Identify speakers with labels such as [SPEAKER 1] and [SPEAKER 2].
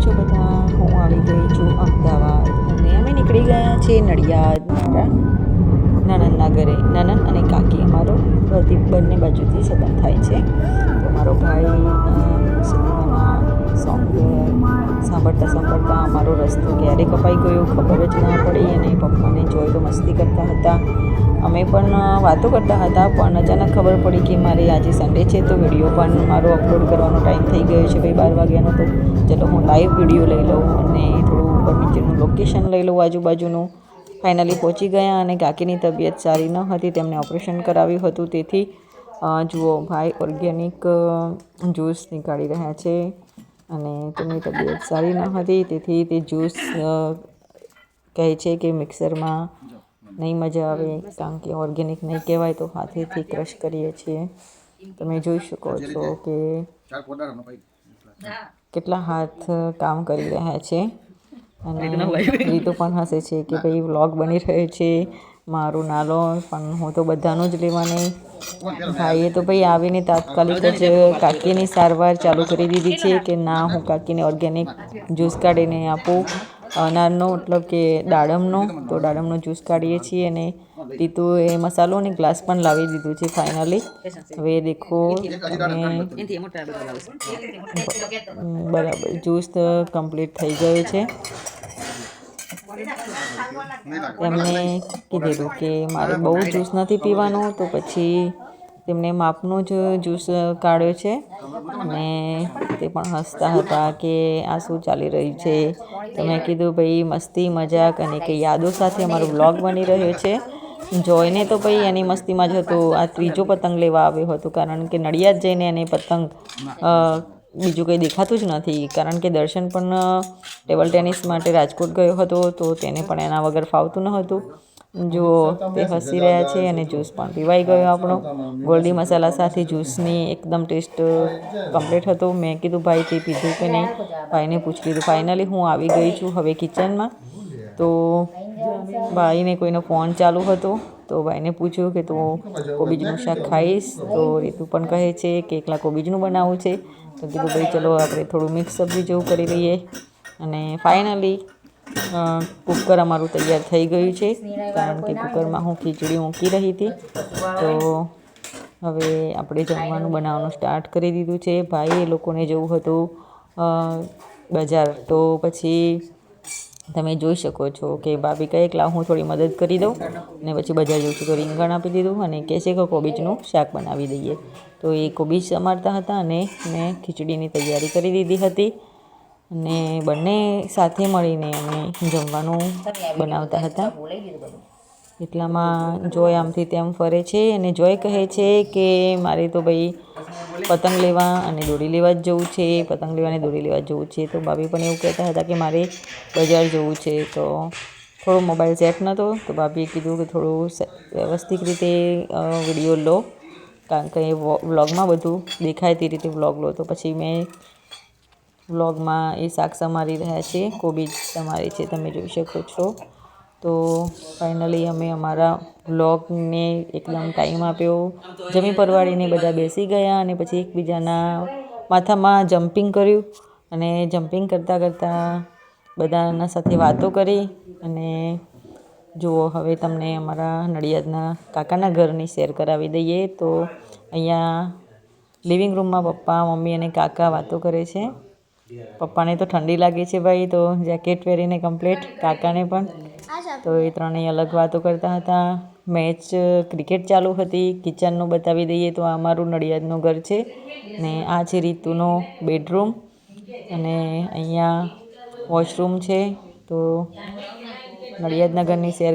[SPEAKER 1] છો બધા? હું આવી ગઈ છું અમદાવાદ. અને અમે નીકળી ગયા છીએ નડિયાદ મારા નણંદના ઘરે. નણંદ અને કાકી અમારો. બધી બંને બાજુથી સંબંધ થાય છે. તો મારો ભાઈ સિનેમાના સોંગ સાંભળતા સાંભળતા અમારો રસ્તો ક્યારે કપાઈ ગયો ખબર જ ના પડી અને પપ્પાને જોઈ તો મસ્તી કરતા હતા. અમે પણ વાતો કરતા હતા, પણ અચાનક ખબર પડી કે મારે આજે સન્ડે છે તો વીડિયો પણ મારો અપલોડ કરવાનો ટાઈમ થઈ ગયો છે ભાઈ બાર વાગ્યાનો. તો ચલો હું લાઈવ વીડિયો લઈ લઉં અને થોડું ઉપર નીચેનું લોકેશન લઈ લઉં આજુબાજુનું. ફાઇનલી પહોંચી ગયા અને કાકીની તબિયત સારી ન હતી, તેમને ઓપરેશન કરાવ્યું હતું. તેથી જુઓ, ભાઈ ઓર્ગેનિક જ્યુસ નીકાળી રહ્યા છે. અને તેમની તબિયત સારી ન હતી તેથી તે જ્યુસ કહે છે કે મિક્સરમાં નહીં મજા આવે કારણ કે ઓર્ગેનિક નહીં કહેવાય તો હાથેથી ક્રશ કરીએ છીએ. તમે જોઈ શકો છો કે કેટલા હાથ કામ કરી રહ્યા છે. અને તો પણ હસે છે કે ભાઈ વ્લોગ બની રહ્યો છે. મારું નાલો, પણ હું તો બધાનું જ લેવાની ભાઈએ તો ભાઈ આવીને તાત્કાલિક જ કાકીની સારવાર ચાલુ કરી દીધી છે કે ના, હું કાકીને ઓર્ગેનિક જ્યુસ કાઢીને આપું. અનારનો મતલબ કે દાડમનો, તો દાડમનો જ્યુસ કાઢીએ છીએ અને તીતું એ મસાલો અને ગ્લાસ પણ લાવી દીધું છે ફાઇનલી હવે દેખો બરાબર જ્યુસ કમ્પ્લીટ થઈ ગયો છે. એમને કીધેલું કે મારે બહુ જ્યુસ નથી પીવાનું તો પછી તેમને માપનું જ જ્યુસ કાઢ્યો છે. અને તે પણ હસતા હતા કે આ શું ચાલી રહ્યું છે. તો મેં કીધું ભાઈ મસ્તી મજાક અને કે યાદો સાથે અમારો બ્લોગ બની રહ્યો છે. જોઈને તો ભાઈ એની મસ્તીમાં જ હતો. આ ત્રીજો પતંગ લેવા આવ્યો હતો કારણ કે નડિયાદ જઈને એને પતંગ બીજું કંઈ દેખાતું જ નથી. કારણ કે દર્શન પણ ટેબલ ટેનિસ માટે રાજકોટ ગયો હતો, તો તેને પણ એના વગર ફાવતું ન હતું જો તે હસી રહ્યા છે અને જ્યુસ પણ પીવાઈ ગયો આપણો. ગોલ્ડી મસાલા સાથે જ્યુસની એકદમ ટેસ્ટ કમ્પ્લીટ હતો. મેં કીધું, ભાઈ, તે પીધું કે નહીં? ભાઈને પૂછી લીધું ફાઇનલી હું આવી ગઈ છું હવે કિચનમાં. તો ભાઈને કોઈનો ફોન ચાલુ હતો. તો ભાઈને પૂછ્યું કે તું કોબીજનું શાક ખાઈશ? તો રીતુ પણ કહે છે કે એકલા કોબીજનું બનાવવું છે. તો કીધું, ભાઈ, ચલો, આપણે થોડું મિક્સ સબ્જી જેવું કરી લઈએ. અને ફાઇનલી કુકર અમારું તૈયાર થઈ ગયું છે. કારણ કે કુકરમાં હું ખીચડી મૂકી રહી હતી. તો હવે આપણે જમવાનું બનાવવાનું સ્ટાર્ટ કરી દીધું છે. ભાઈ એ લોકોને જવું હતું બજાર. તો પછી તમે જોઈ શકો છો કે ભાભી કહે કે હું થોડી મદદ કરી દઉં અને પછી બજાર જઉં છું. તો રીંગણ આપી દીધું અને કહે છે કે કોબીજનું શાક બનાવી દઈએ. તો એ કોબીજ સમારતા હતા અને મેં ખીચડીની તૈયારી કરી દીધી હતી અને બંને સાથે મળીને અમે જમવાનું બનાવતા હતા. એટલામાં જોય આમથી તેમ ફરે છે અને જોય કહે છે કે મારે તો ભાઈ પતંગ લેવા અને દોરી લેવા જ જવું છે, પતંગ લેવા અને દોરી લેવા જવું છે. તો ભાભી પણ એવું કહેતા હતા કે મારે બજાર જવું છે. તો થોડો મોબાઈલ સેટ નહોતો તો ભાભીએ કીધું કે થોડું વ્યવસ્થિત રીતે વીડિયો લો. કારણ કે વ્લોગમાં બધું દેખાય તે રીતે વ્લોગ લો. તો પછી મેં વ્લોગમાં એ શાક સમારી રહ્યા છે. કોબીજ સમારે છે. તમે જોઈ શકો છો. તો ફાઇનલી અમે અમારા વ્લોગને એકદમ ટાઈમ આપ્યો. જમી પરવાડીને બધા બેસી ગયા અને પછી એકબીજાના માથામાં જમ્પિંગ કર્યું અને જમ્પિંગ કરતાં કરતાં બધાના સાથે વાતો કરી અને જુઓ હવે તમને અમારા નડિયાદના કાકાના ઘરની શેર કરાવી દઈએ. તો અહીંયા લિવિંગ રૂમમાં પપ્પા, મમ્મી અને કાકા વાતો કરે છે. પપ્પાને તો ઠંડી લાગે છે ભાઈ, તો જેકેટ પહેરીને કમ્પ્લીટ કાકાને પણ. તો એ ત્રણેય અલગ વાતો કરતા હતા. મેચ ક્રિકેટ ચાલુ હતી. કિચનનું બતાવી દઈએ તો આ અમારું નડિયાદનું ઘર છે ને આ છે રીતુનો બેડરૂમ અને અહીંયા વોશરૂમ છે. તો નડિયાદના ઘરની શેર